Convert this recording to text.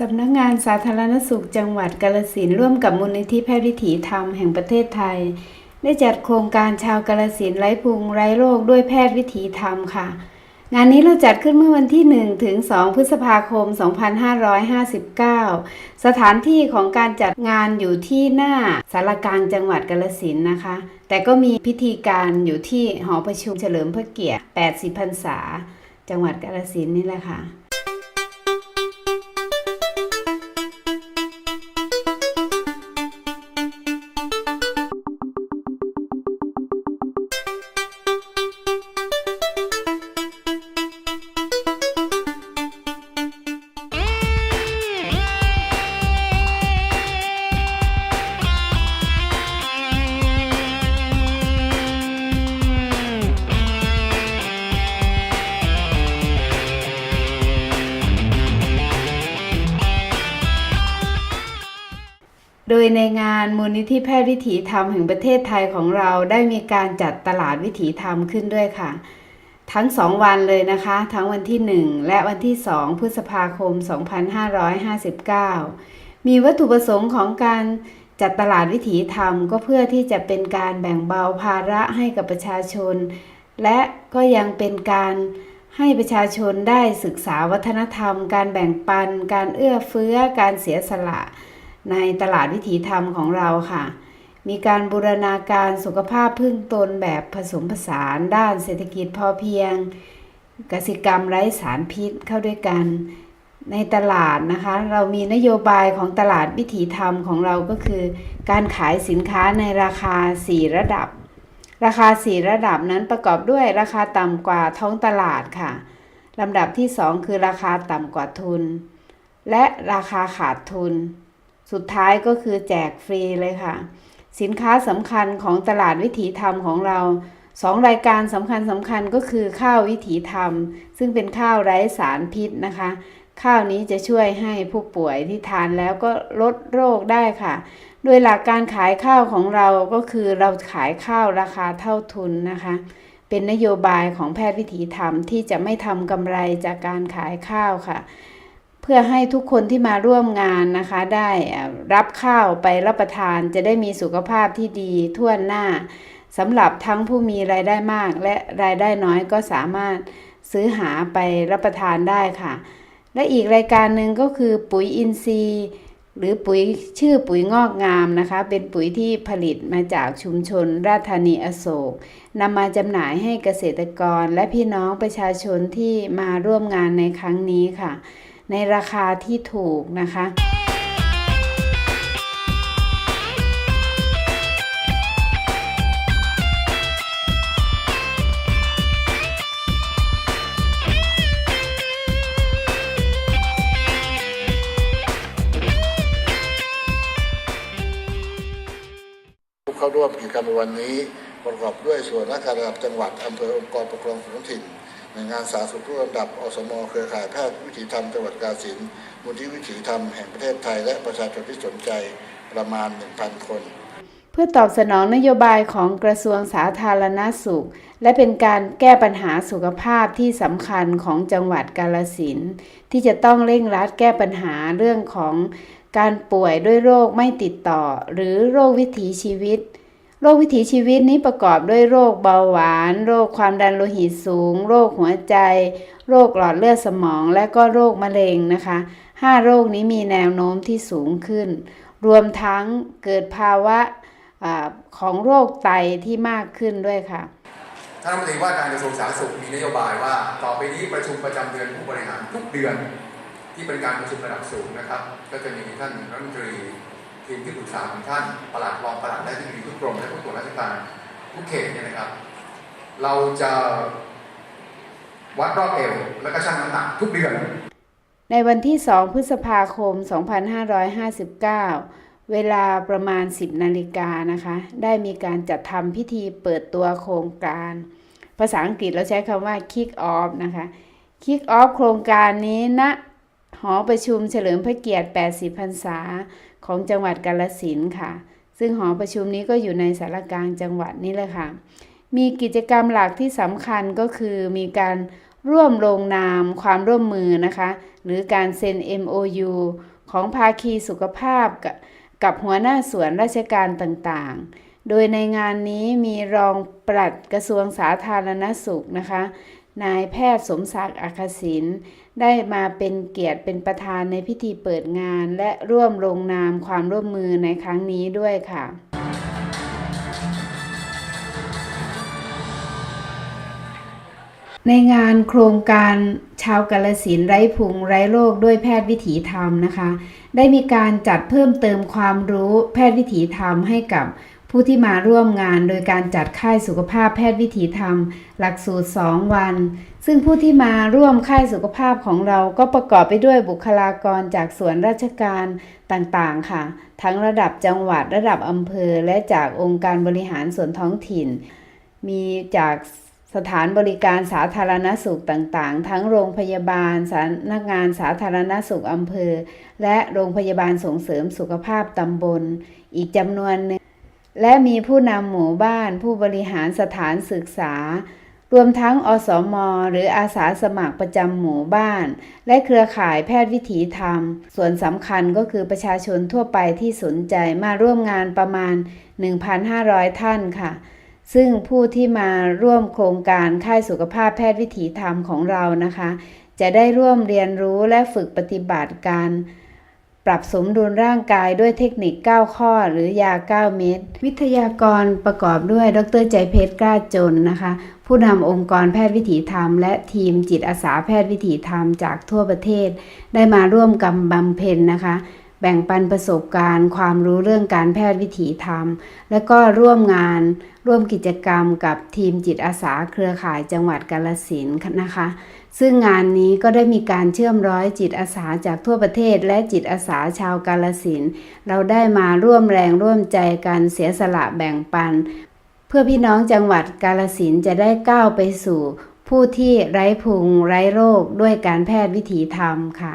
สำนักงานสาธารณสุขจังหวัดกาลสินร่วมกับมูลนิธิแพทย์วิถีธรรมแห่งประเทศไทย ได้จัดโครงการชาวกาลสินไร้พุงไร้โรคด้วยแพทย์วิถีธรรมค่ะ งานนี้เราจัดขึ้นเมื่อวันที่ 1 ถึง 2 พฤษภาคม 2559 สถานที่ของการจัดงานอยู่ที่หน้าสารกลางจังหวัดกาลสินนะคะ แต่ก็มีพิธีการอยู่ที่หอประชุมเฉลิมพระเกียรติ 80 พรรษา จังหวัดกาลสินนี่แหละค่ะ ยในงานมูลนิธิแพทย์วิถีธรรมแห่งประเทศไทยของเราได้มีการจัดตลาดวิถีธรรมขึ้นด้วยค่ะ ทั้งสองวันเลยนะคะ ทั้งวันที่ 1 และวันที่ 2 พฤษภาคม 2559 มีวัตถุประสงค์ของการจัดตลาดวิถีธรรมก็เพื่อที่จะเป็นการแบ่งเบาภาระให้กับประชาชน และก็ยังเป็นการให้ประชาชนได้ศึกษาวัฒนธรรม การแบ่งปัน การเอื้อเฟื้อ การเสียสละ ในตลาดวิถีธรรมของเราค่ะ มีการบูรณาการสุขภาพพึ่งตนแบบผสมผสานด้านเศรษฐกิจพอเพียงกสิกรรมไร้สารพิษเข้าด้วยกัน ในตลาดนะคะ เรามีนโยบายของตลาดวิถีธรรมของเราก็คือ การขายสินค้าในราคา 4 ระดับ ราคา 4 ระดับนั้นประกอบด้วยราคาต่ำกว่าท้องตลาดค่ะลำดับที่ 2 คือราคาต่ำกว่าทุน และราคาขาดทุน สุดท้ายก็คือแจกฟรีเลยค่ะ สินค้าสำคัญของตลาดวิถีธรรมของเราสองรายการสำคัญสำคัญก็คือข้าววิถีธรรม ซึ่งเป็นข้าวไร้สารพิษนะคะ ข้าวนี้จะช่วยให้ผู้ป่วยที่ทานแล้วก็ลดโรคได้ค่ะ โดยหลักการขายข้าวของเราก็คือเราขายข้าวราคาเท่าทุนนะคะ เป็นนโยบายของแพทย์วิถีธรรมที่จะไม่ทำกำไรจากการขายข้าวค่ะ พื่อให้ทุกคนที่มาร่วมงานนะคะ ได้รับข้าวไปรับประทานจะได้มีสุขภาพที่ดีทั่วหน้าสำหรับทั้งผู้มีรายได้มากและรายได้น้อยก็สามารถซื้อหาไปรับประทานได้ค่ะ และอีกรายการหนึ่งก็คือปุ๋ยอินทรีย์ หรือปุ๋ยชื่อปุ๋ยงอกงามนะคะ เป็นปุ๋ยที่ผลิตมาจากชุมชนราชธานีอโศกนำมาจำหน่ายให้เกษตรกรและพี่น้องประชาชนที่มาร่วมงานในครั้งนี้ค่ะ ในราคาที่ถูกนะคะผู้เข้าร่วมกิจกรรมในวันนี้ประกอบด้วยส่วนราชการระดับจังหวัดอำเภอองค์กรปกครองส่วนท้องถิ่น น่วยงานสาธารณสุขทุกระดับ อสม เครือข่ายแพทย์วิถีธรรมจังหวัดกาฬสินธุ์มูลที่วิถีธรรมแห่งประเทศไทย และประชาชนที่สนใจประมาณ 1,000 คน เพื่อตอบสนองนโยบายของกระทรวงสาธารณสุข และเป็นการแก้ปัญหาสุขภาพที่สำคัญของจังหวัดกาลสินธุ์ที่จะต้องเร่งรัดแก้ปัญหาเรื่องของการป่วยด้วยโรคไม่ติดต่อ หรือโรควิถีชีวิต โรควิถีชีวิตนี้ประกอบด้วยโรคเบาหวาน โรคความดันโลหิตสูง โรคหัวใจ โรคหลอดเลือดสมอง และก็โรคมะเร็งนะคะห้าโรคนี้มีแนวโน้มที่สูงขึ้น รวมทั้งเกิดภาวะอาของโรคไตที่มากขึ้นด้วยค่ะท่านรัฐมนตรีว่าการกระทรวงสาธารณสุขมีนโยบายว่า ต่อไปนี้ประชุมประจำเดือนผู้บริหารทุกเดือน ที่เป็นการประชุมระดับสูงนะครับ ก็จะมีท่านรัฐมนตรี ทีมที่ปรึกษาของท่านประหลัดรองประหลัดและที่มีทุกกรมและผู้ตรวจราชการทุกเขตเนี่ยนะครับ เราจะวัดรอบเอวและก็ชั่งน้ำหนักทุกเดือน ในวันที่ 2 พฤษภาคม 2559 เวลาประมาณ 10 นาฬิกานะคะ ได้มีการจัดทำพิธีเปิดตัวโครงการ ภาษาอังกฤษเราใช้คำว่า kick off นะคะ kick off โครงการนี้ณนะ หอประชุมเฉลิมพระเกียรติ 80 พรรษาของจังหวัดกาลสินค่ะ ซึ่งหอประชุมนี้ก็อยู่ในสารกลางจังหวัดนี่แหละค่ะ มีกิจกรรมหลักที่สำคัญก็คือมีการร่วมลงนามความร่วมมือนะคะ หรือการเซ็น MOU ของภาคีสุขภาพกับกับหัวหน้าส่วนราชการต่างๆ โดยในงานนี้มีรองปลัดกระทรวงสาธารณสุขนะคะ นายแพทย์สมศักดิ์อัคศิน ได้มาเป็นเกียรติเป็นประธานในพิธีเปิดงาน และร่วมลงนามความร่วมมือในครั้งนี้ด้วยค่ะในงานโครงการชาวกาลสินไร้พุงไร้โรคด้วยแพทย์วิถีธรรมนะคะ ได้มีการจัดเพิ่มเติมความรู้แพทย์วิถีธรรมให้กับผู้ที่มาร่วมงานโดยการจัดค่ายสุขภาพแพทย์วิถีธรรม หลักสูตร 2 วัน ซึ่งผู้ที่มาร่วมค่ายสุขภาพของเราก็ประกอบไปด้วยบุคลากรจากส่วนราชการต่างๆ ค่ะ ทั้งระดับจังหวัดระดับอำเภอ และจากองค์การบริหารส่วนท้องถิ่น มีจากสถานบริการสาธารณสุขต่างๆ ทั้งโรงพยาบาลสำนักงานสาธารณสุขอำเภอ และโรงพยาบาลส่งเสริมสุขภาพตำบล อีกจำนวนหนึ่ง และมีผู้นำหมู่บ้าน ผู้บริหารสถานศึกษา รวมทั้งอสมหรืออาสาสมัครประจำหมู่บ้าน และเครือข่ายแพทย์วิถีธรรม ส่วนสำคัญก็คือประชาชนทั่วไปที่สนใจมาร่วมงานประมาณ 1,500 ท่านค่ะ ซึ่งผู้ที่มาร่วมโครงการค่ายสุขภาพแพทย์วิถีธรรมของเรานะคะ จะได้ร่วมเรียนรู้และฝึกปฏิบัติการ ปรับสมดุลร่างกายด้วยเทคนิค 9 ข้อหรือยา 9 เม็ดวิทยากรประกอบด้วย ดรใจเพชรกล้าจนนะคะ ผู้นำองค์กรแพทย์วิถีธรรม และทีมจิตอาสาแพทย์วิถีธรรมจากทั่วประเทศ ได้มาร่วมกำบำเพ็ญนะคะ บ่งปันประสบการณ์ ความรู้เรื่องการแพทย์วิถีธรรม และก็ร่วมงานร่วมกิจกรรมกับทีมจิตอาสาเครือข่ายจังหวัดกาลสินนะคะ ซึ่งงานนี้ก็ได้มีการเชื่อมร้อยจิตอาสาจากทั่วประเทศ และจิตอาสาชาวกาลสินเราได้มาร่วมแรงร่วมใจกันเสียสละแบ่งปัน เพื่อพี่น้องจังหวัดกาลสินจะได้ก้าวไปสู่ผู้ที่ไร้พุงไร้โรคด้วยการแพทย์วิถีธรรมค่ะ